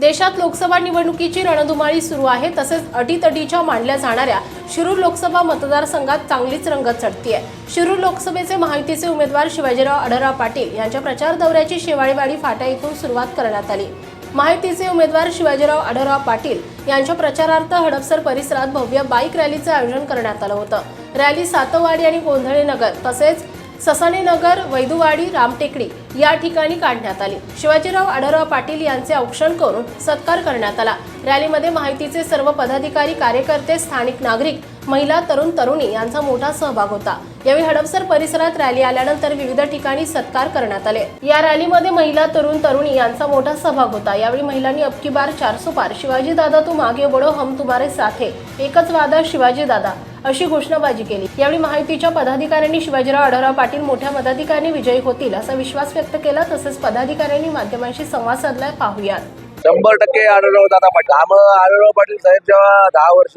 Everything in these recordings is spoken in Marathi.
देशात लोकसभा निवडणुकीची रणधुमाळी सुरू आहे. तसेच अटीतटीच्या मांडल्या जाणाऱ्या शिरूर लोकसभा मतदारसंघात चांगलीच रंगत चढतीये. शिरूर लोकसभेचे महायुतीचे उमेदवार शिवाजीराव आढळराव पाटील यांच्या प्रचार दौऱ्याची शेवाळीवाडी फाटा येथून सुरुवात करण्यात आली. माहितीचे उमेदवार शिवाजीराव आढळराव पाटील यांच्या प्रचारार्थ हडपसर परिसरात भव्य बाईक रॅलीचं आयोजन करण्यात आलं होतं. रॅली सातवाडी आणि गोंधळे नगर तसेच ससाणे नगर वैदुवाडी रामटेकडी या ठिकाणी काढण्यात आली. शिवाजीराव आढळराव पाटील यांचे औक्षण करून सत्कार करण्यात आला. रॅलीमध्ये माहितीचे सर्व पदाधिकारी कार्यकर्ते स्थानिक नागरिक महिला तरुण तरुणी यांचा मोठा सहभाग होता. यावेळी हडपसर परिसरात रॅली आल्यानंतर विविध ठिकाणी सत्कार करण्यात आले. या रॅलीमध्ये महिला तरुण तरुणी यांचा मोठा सहभाग होता. यावेळी महिलांनी अबकी बार चारसो पार शिवाजी दादा तू मागे बडो हम तुम्हारे साथे. एकच वादा शिवाजी दादा. अशी घोषणाबाजी केली. यावेळी माहितीच्या पदाधिकाऱ्यांनी शिवाजीराव आढळराव पाटील मोठ्या मताधिकाऱ्यांनी विजयी होतील असा विश्वास व्यक्त केला. तसेच पदाधिकाऱ्यांनी माध्यमांशी संवाद साधलाय. पाहुयात. शंभर टक्के आढळराव दादा पाटील. आम्हाला आढळराव पाटील साहेब जेव्हा दहा वर्ष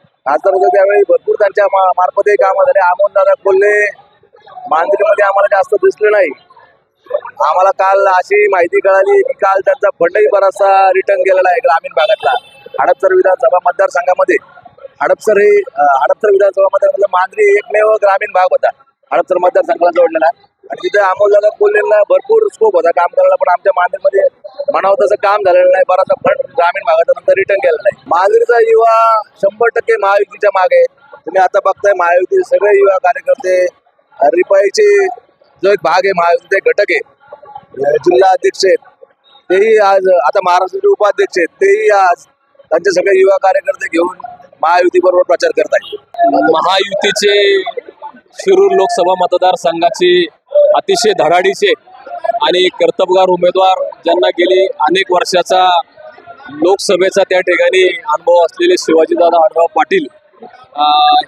खासदार होते त्यावेळी भरपूर त्यांच्या मा- मार्फतही कामं झाले. आमोन दादा खोल्ले मांजरीमध्ये आम्हाला जास्त दिसले नाही. आम्हाला काल अशी माहिती कळाली की काल त्यांचा फंडही बराचसा रिटर्न केलेला आहे ग्रामीण भागातला. हडपसर विधानसभा मतदारसंघामध्ये. हडपसर हे हडपसर विधानसभा मतदारसंघ मांजरी एकमेव ग्रामीण भाग होता. हडपसर मतदारसंघाला जोडलेला. आणि तिथे अमोलदादा कोल्हेला भरपूर स्कोप होता काम करायला पण आमच्या मांजरीमध्ये म्हणावं तसं काम झालेलं नाही. बराचसा फंड ग्रामीण भागाचा नंतर रिटर्न केलेला नाही. मांजरीचा युवा शंभर टक्के महायुतीच्या मागे तुम्ही आता बघताय महायुती सगळे युवा कार्यकर्ते रिपाईचे जो एक भाग आहे महायुतीचे घटक आहे. जिल्हा अध्यक्ष आहेत. तेही आज आता महाराष्ट्राचे उपाध्यक्ष आहेत. तेही आज त्यांचे सगळे युवा कार्यकर्ते घेऊन महायुती बरोबर प्रचार करत आहेत महायुतीचे शिरूर लोकसभा मतदारसंघाचे अतिशय धडाडीचे आणि कर्तबगार उमेदवार ज्यांना गेली अनेक वर्षाचा लोकसभेचा त्या ठिकाणी अनुभव असलेले शिवाजीदादा आढराव पाटील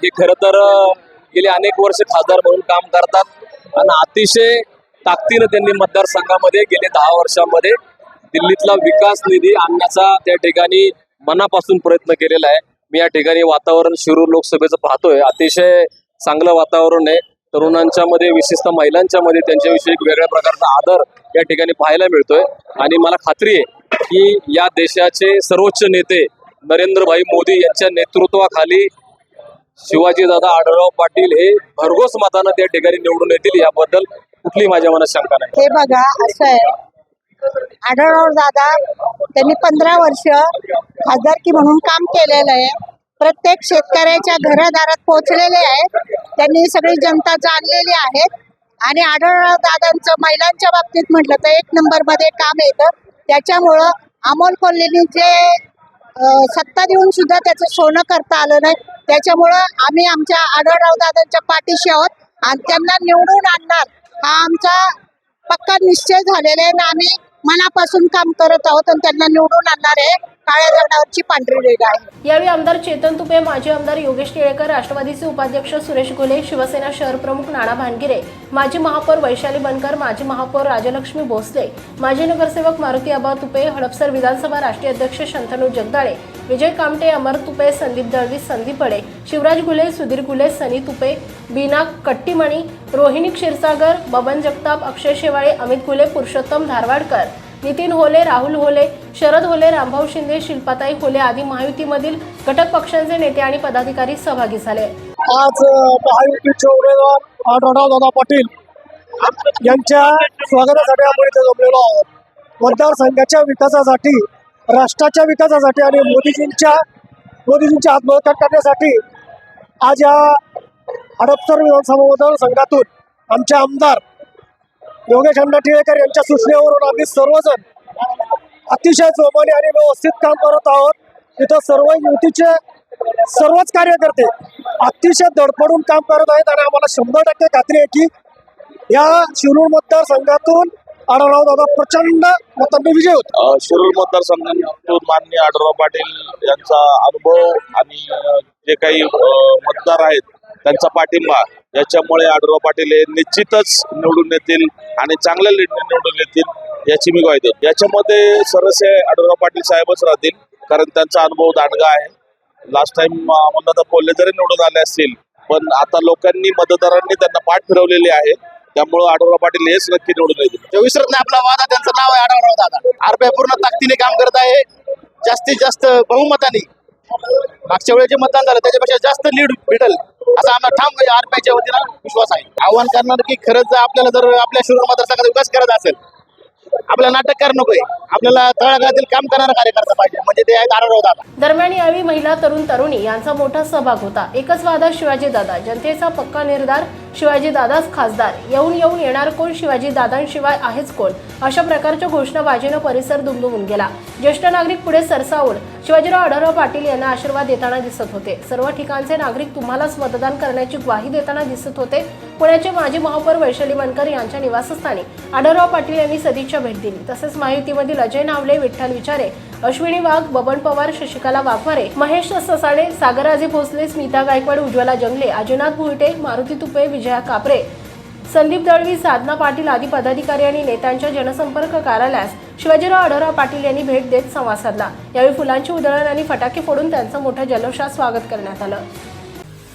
हे खरं तर गेले अनेक वर्ष खासदार म्हणून काम करतात आणि अतिशय ताकदीनं त्यांनी मतदारसंघामध्ये गेले दहा वर्षांमध्ये दिल्लीतला विकास निधी आणण्याचा त्या ठिकाणी मनापासून प्रयत्न केलेला आहे. मी या ठिकाणी वातावरण शिरूर लोकसभेचं पाहतोय. अतिशय चांगलं वातावरण आहे. तरुणांच्या मध्ये विशेषतः महिलांच्या मध्ये त्यांच्याविषयी एक वेगळ्या प्रकारचा आदर या ठिकाणी पाहायला मिळतोय. आणि मला खात्री आहे की या देशाचे सर्वोच्च नेते नरेंद्रभाई मोदी यांच्या नेतृत्वाखाली शिवाजीदादा आढळराव पाटील हे भरघोस मतानं त्या ठिकाणी निवडून येतील. याबद्दल कुठली माझ्या मनात शंका नाही. हे बघा असं आहे. आढळराव दादा त्यांनी पंधरा वर्ष खासदारकी म्हणून काम केलेलं आहे. प्रत्येक शेतकऱ्याच्या घरादारात पोहोचलेले आहेत. त्यांनी सगळी जनता जाणलेली आहेत आणि आढळराव दादांचं महिलांच्या बाबतीत म्हटलं तर एक नंबरमध्ये काम येतं. त्याच्यामुळं अमोल कोल्हेनी जे सत्ता देऊन सुद्धा त्याचं सोनं करता आलं नाही. त्याच्यामुळं आम्ही आमच्या आढळराव दादांच्या पाठीशी आहोत. आणि त्यांना निवडून आणणार हा आमचा पक्का निश्चय झालेला आहे. आणि आम्ही मनापासून काम करत आहोत आणि त्यांना निवडून आणणार आहे. काळ्या दगडावरची पांढरी रेग आहे. यावेळी आमदार चेतन तुपे माजी आमदार योगेश टिळेकर राष्ट्रवादीचे उपाध्यक्ष सुरेश घुले शिवसेना शहर प्रमुख नाना भानगिरे माजी महापौर वैशाली बनकर माजी महापौर राजलक्ष्मी भोसले माजी नगरसेवक मारुती आबा तुपे हडपसर विधानसभा राष्ट्रीय अध्यक्ष शंतनू जगदाळे विजय कामटे अमर तुपे संदीप दळवी संदीप बडे शिवराज घुले सुधीर घुले सनी तुपे बीना कट्टीमणी रोहिणी क्षीरसागर बबन जगताप अक्षय शेवाळे अमित घुले पुरुषोत्तम धारवाडकर. नितीन होले राहुल होले शरद होले रामभाऊ शिंदे शिल्पाताई होले आदी महायुतीमधील घटक पक्षांचे नेते आणि पदाधिकारी सहभागी झाले. आज महायुतीचे उमेदवार आढळराव दादा पाटील यांच्या स्वागतासाठी आपण इथे जमलेलो आहोत. मतदारसंघाच्या विकासासाठी राष्ट्राच्या विकासासाठी आणि मोदीजींच्या मोदीजींच्या आत्महत्या करण्यासाठी आज या हडपसर विधानसभा मतदारसंघातून आमचे आमदार योगेश अण्णा टिळेकर यांच्या सूचनेवरून आम्ही सर्वजण अतिशय जोमाने आणि व्यवस्थित काम करत आहोत. इथं सर्व युतीचे सर्वच कार्यकर्ते अतिशय धडपडून काम करत आहेत आणि आम्हाला शंभर टक्के खात्री आहे की या शिरूर मतदारसंघातून आढळराव दादा प्रचंड मतांनी विजय होत. शिरूर मतदारसंघातून माननीय आढळराव पाटील यांचा अनुभव आणि जे काही मतदार आहेत त्यांचा पाठिंबा. याच्यामुळे आढळराव पाटील हे निश्चितच निवडून येतील आणि चांगल्या लीडने निवडून येतील याची मी ग्वाही देतो. याच्यामध्ये सरसे आढळराव पाटील साहेबच राहतील कारण त्यांचा अनुभव दांडगा आहे. लास्ट टाइम अमोलदादा कोल्हे जरी निवडून आले असतील पण आता लोकांनी मतदारांनी त्यांना पाठ फिरवलेली आहे. त्यामुळे आढळराव पाटील हेच नक्की निवडून येतील. विसरत नाही आपला वादा त्यांचं नाव आहे आढळराव दादा. आरपीआय पूर्ण ताकदीने काम करत आहे. जास्तीत जास्त बहुमताने. मागच्या वेळेस जे मतदान झालं त्याच्यापेक्षा जास्त लीड भेटल. असा आम्हाला ठाम आरपीआयच्या वतीनं विश्वास आहे. आव्हान करणार की खरंच आपल्याला जर आपल्या शिरूर मतदारसंघाचा विकास करायचा असेल आपल्याला नाटककार नकोय आपल्याला तळागाळातील काम करणारा कार्यकर्ता पाहिजे. म्हणजे ते आहेत दादा दरम्यान यावेळी महिला तरुण तरुणी यांचा मोठा सहभाग होता. एकच वादा शिवाजी दादा. जनतेचा पक्का निर्धार शिवाजी दादाच खासदार. येऊन येऊन येणार कोण? शिवाजी दादांशिवाय आहेच कोण? अशा प्रकारच्या घोषणाबाजीनं परिसर दुमदुमून गेला. ज्येष्ठ नागरिक पुढे सरसावून शिवाजीराव आढळराव पाटील यांना आशीर्वाद देताना दिसत होते. सर्व ठिकाणचे नागरिक तुम्हालाच मतदान करण्याची ग्वाही देताना दिसत होते. पुण्याचे माजी महापौर वैशाली मनकर यांच्या निवासस्थानी आढळराव पाटील यांनी सदिच्छा भेट दिली. तसेच माहितीमधील अजय नावले विठ्ठल विचारे अश्विनी वाघ बबन पवार शशिकला वाघमारे महेश ससाणे सागरराजे भोसले स्मिता गायकवाड उज्ज्वला जंगले अजयनाथ भुईटे मारुती तुपे विजया कापरे संदीप दळवी साधना पाटील आदी पदाधिकारी आणि नेत्यांच्या जनसंपर्क कार्यालयास शिवाजीराव आढळराव पाटील यांनी भेट देत संवाद साधला. यावेळी फुलांची उधळण आणि फटाके फोडून त्यांचं मोठ्या जल्लोषात स्वागत करण्यात आलं.